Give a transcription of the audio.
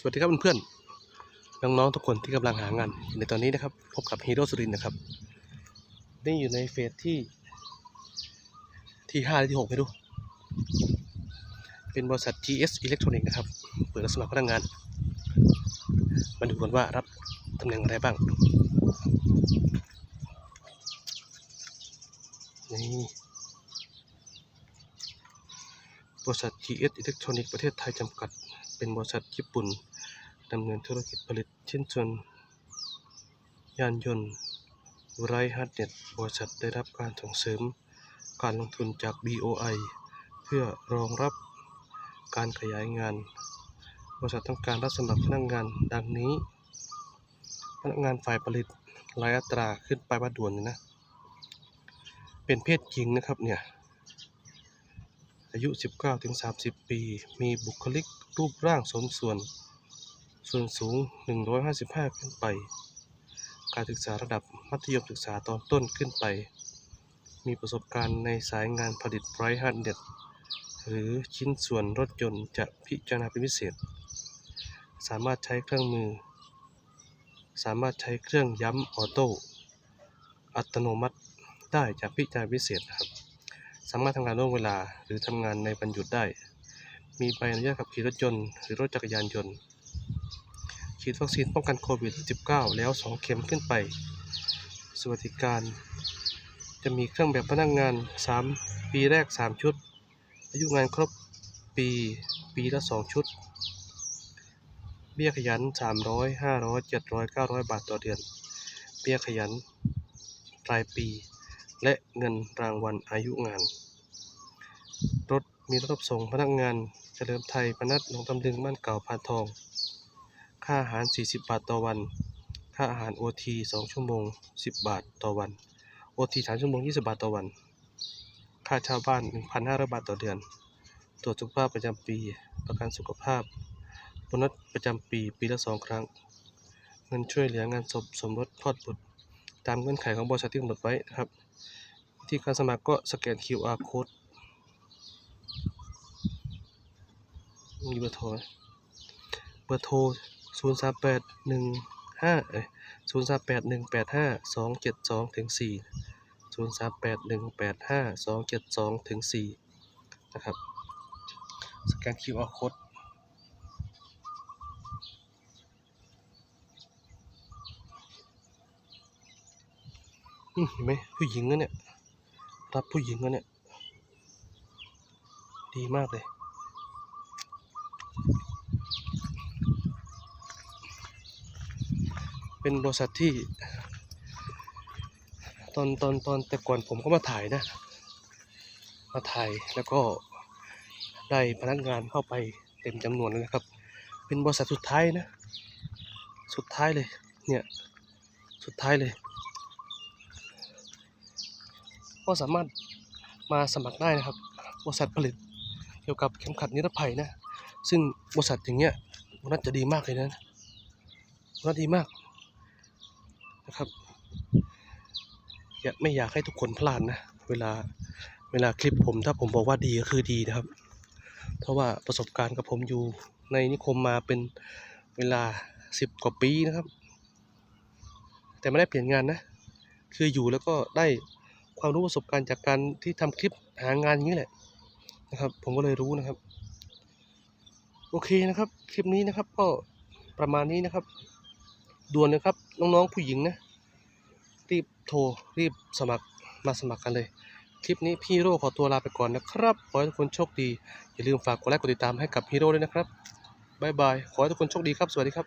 สวัสดีครับเพื่อนๆน้องๆทุกคนที่กำลังหางานในตอนนี้นะครับ พบกับฮีโร่สุรินนะครับได้อยู่ในเฟสที่ที่ห้าหรือที่หกไม่รู้ เป็นบริษัท GS Electronics นะครับ เปิดรับสมัครพนักงานมาดูกันว่ารับตำแหน่งอะไรบ้าง นี่บริษัท GS Electronics ประเทศไทยจำกัด เป็นบริษัทญี่ปุ่นดำเนินธุรกิจผลิตชิ้นส่วนยานยนต์ไรฮาร์ดเน็ตบริษัทได้รับการส่งเสริมการลงทุนจาก BOI เพื่อรองรับการขยายงาน บริษัทต้องการรับสมัครพนักงานดังนี้ พนักงานฝ่ายผลิตรายอัตราขึ้นไปว่าด่วนเลยนะ เป็นเพศหญิงนะครับเนี่ย อายุ 19-30 ปี มีบุคลิกรูปร่างสมส่วน ส่วนสูง 155 ขึ้นไป การศึกษาระดับมัธยมศึกษาตอนต้นขึ้นไป มีประสบการณ์ในสายงานผลิตไรฮันเด็ดหรือชิ้นส่วนรถยนต์จะพิจารณาเป็นพิเศษ สามารถใช้เครื่องมือ สามารถใช้เครื่องย้ำออโต้อัตโนมัติได้จากพิจารณาพิเศษครับ สามารถทำงานล่วงเวลาหรือทำงานในวันหยุดได้ มีใบอนุญาตขับขี่รถยนต์หรือรถจักรยานยนต์ ฉีดวัคซีนป้องกันโควิด -19 แล้ว 2 เข็มขึ้นไป สวัสดิการ จะมีเครื่องแบบพนักงงาน 3 ปีแรก 3 ชุด อายุงานครบปี ปีละ 2 ชุด เบี้ยขยัน 300 500 700 900 บาทต่อเดือน เบี้ยขยันรายปี และเงินรางวัลอายุงาน รถมีรถรับส่งพนักงานเฉลิมไทยพนัสหนองตำลึงบ้านเก่าพานทอง ค่าอาหาร 40 บาทต่อวัน ค่าอาหาร OT 2ชั่วโมง 10 บาทต่อวัน OT 3ชั่วโมง 20 บาทต่อวัน ค่าเช่าบ้าน 1,500 บาทต่อเดือน ตรวจสุขภาพประจำปี ประกันสุขภาพโบนัสประจำปีปีละ2ครั้ง เงินช่วยเหลืองานศพสมรสทอดบุตร ตามเงื่อนไขของบริษัทที่กำหนดไว้นะครับวิธีการสมัครก็สแกน QR code มีเบอร์โทรเบอร์โทร 0 3 8 1 5เอ้ย0 3 8 1 8 5 2 7 2ถึง4 0 3 8 1 8 5 2 7 2ถึง4นะครับ สแกน QR code เห็นไหมผู้หญิงนะเนี่ย รับผู้หญิงนะเนี่ย ดีมากเลย เป็นบริษัทที่ ตอนตอนตอนแต่ก่อนผมก็มาถ่ายนะ มาถ่ายแล้วก็ได้พนักงานเข้าไปเต็มจำนวนเลยนะครับ เป็นบริษัทสุดท้ายนะ สุดท้ายเลย เนี่ย สุดท้ายเลย ก็สามารถมาสมัครได้นะครับบริษัทผลิตเกี่ยวกับเข็มขัดนิรภัยนะ ซึ่งบริษัทอย่างเงี้ยนัสจะดีมากเลยนะนัสดีมากนะครับอยาไม่อยากให้ทุกคนพลาดนะเวลาเวลาคลิปผม ถ้าผมบอกว่าดีก็คือดีนะครับ เพราะว่าประสบการณ์กับผมอยู่ในนิคมมาเป็นเวลาสิบกว่าปีนะครับ แต่ไม่ได้เปลี่ยนงานนะ คืออยู่แล้วก็ได้ ความรู้ประสบการณ์จากการที่ทำคลิปหางานอย่างนี้แหละนะครับ ผมก็เลยรู้นะครับ โอเคนะครับ คลิปนี้นะครับ ก็ประมาณนี้นะครับ ด่วนนะครับน้องๆผู้หญิงนะรีบโทรรีบสมัครมาสมัครกันเลย คลิปนี้พี่โร่ขอตัวลาไปก่อนนะครับ ขอให้ทุกคนโชคดี อย่าลืมฝากกดไลค์กดติดตามให้กับฮีโร่ด้วยนะครับบายบาย ขอให้ทุกคนโชคดีครับ สวัสดีครับ